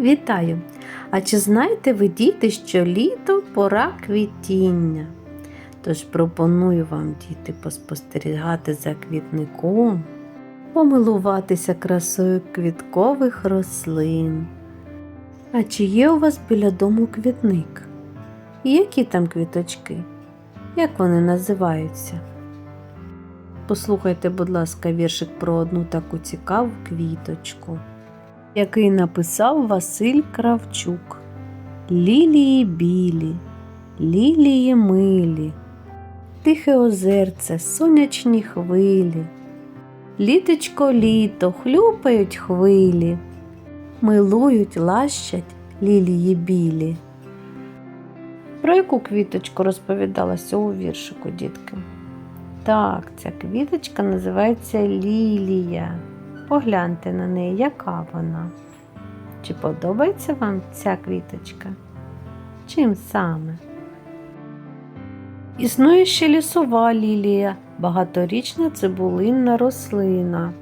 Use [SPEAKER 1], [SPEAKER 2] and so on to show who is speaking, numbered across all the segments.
[SPEAKER 1] Вітаю! А чи знаєте ви, діти, що літо пора квітіння? Тож пропоную вам, діти, поспостерігати за квітником, помилуватися красою квіткових рослин. А чи є у вас біля дому квітник? І які там квіточки? Як вони називаються? Послухайте, будь ласка, віршик про одну таку цікаву квіточку який написав Василь Кравчук. Лілії білі, лілії милі, тихе озерце, сонячні хвилі, літочко літо хлюпають хвилі, милують, лащать лілії білі. Про яку квіточку розповідалася у віршику, дітки? Так, ця квіточка називається лілія. Погляньте на неї, яка вона. Чи подобається вам ця квіточка? Чим саме? Існує ще лісова лілія, багаторічна цибулинна рослина.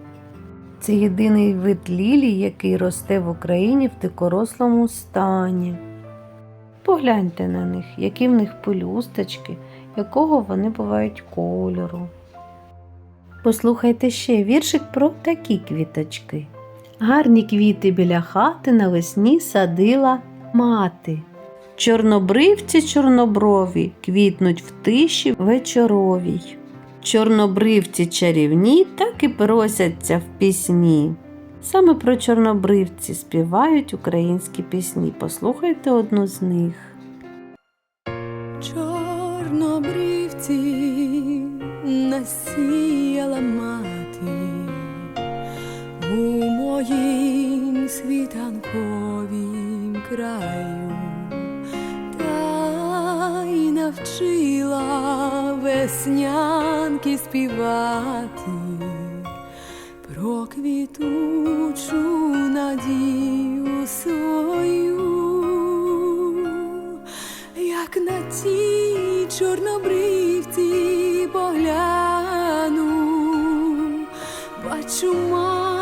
[SPEAKER 1] Це єдиний вид лілій, який росте в Україні в дикорослому стані. Погляньте на них, які в них пелюсточки, якого вони бувають кольору. Послухайте ще віршик про такі квіточки. Гарні квіти біля хати навесні садила мати. Чорнобривці чорноброві квітнуть в тиші вечоровій. Чорнобривці чарівні так і просяться в пісні. Саме про чорнобривці співають українські пісні. Послухайте одну з них.
[SPEAKER 2] Чорнобривці насіяла мати у моїм світанковім краю, та й навчила веснянки співати про квітучу надію свою. Як на ті чорнобривці бачу матір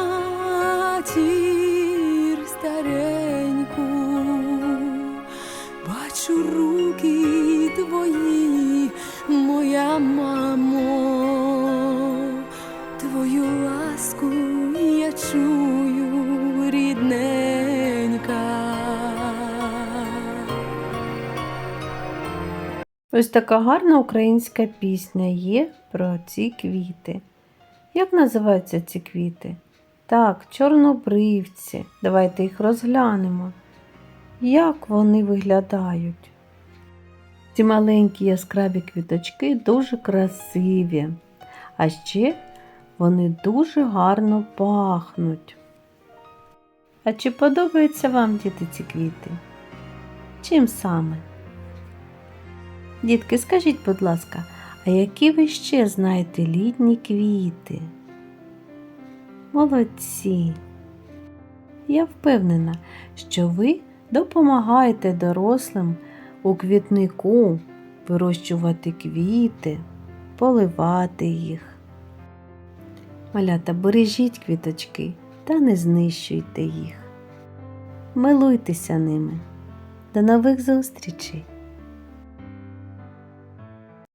[SPEAKER 2] стареньку, бачу руки твої, моя мамо, твою ласку я чую рідненька.
[SPEAKER 1] Ось така гарна українська пісня є про ці квіти. Як називаються ці квіти? Так, чорнобривці. Давайте їх розглянемо. Як вони виглядають? Ці маленькі яскраві квіточки дуже красиві, а ще вони дуже гарно пахнуть. А чи подобаються вам, діти, ці квіти? Чим саме? Дітки, скажіть, будь ласка, а які ви ще знаєте літні квіти? Молодці! Я впевнена, що ви допомагаєте дорослим у квітнику вирощувати квіти, поливати їх. Малята, бережіть квіточки та не знищуйте їх. Милуйтеся ними. До нових зустрічей!